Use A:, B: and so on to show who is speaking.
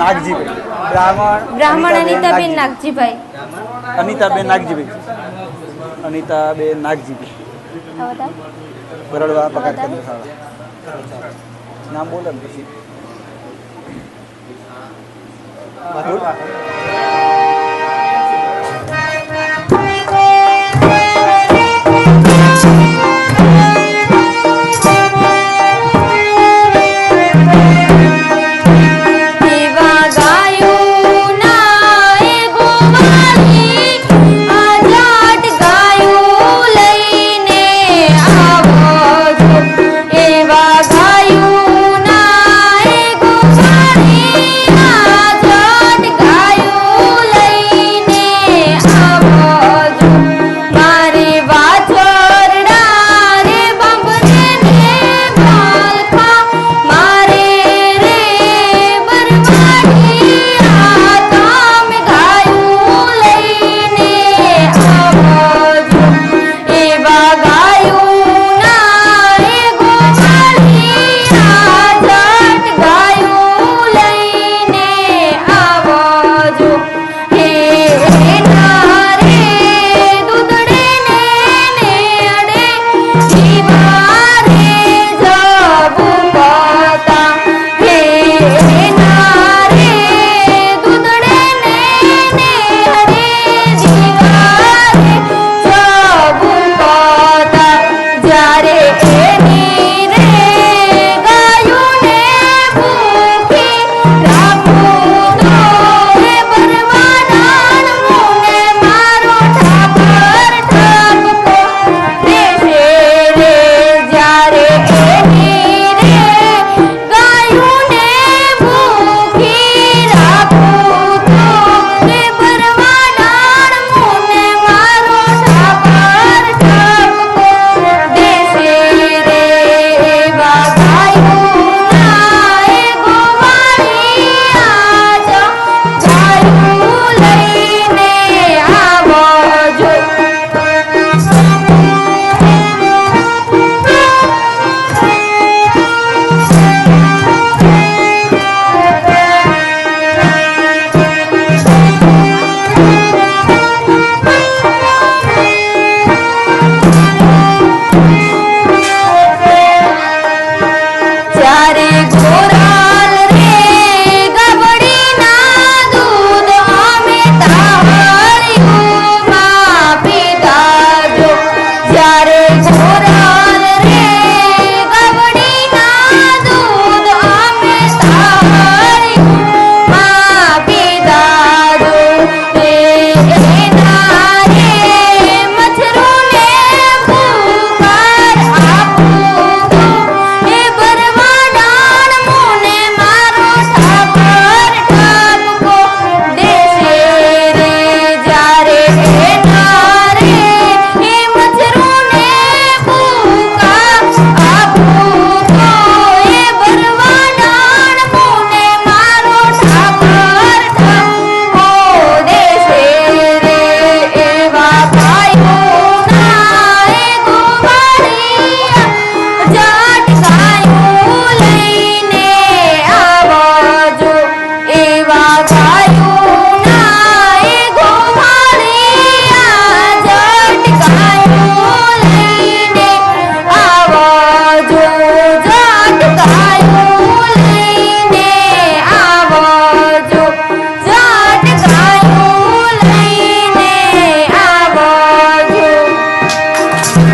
A: નાગજીભાઈ. બ્રાહ્મણ
B: બ્રાહ્મણ અનિતાબેન નાગજીભાઈ.
A: અનિતાબેન નાગજીભાઈ. અનિતાબેન નાગજીભાઈ. બરડવા પગાર કેન્દ્ર નામ બોલે પછી.
B: không lấy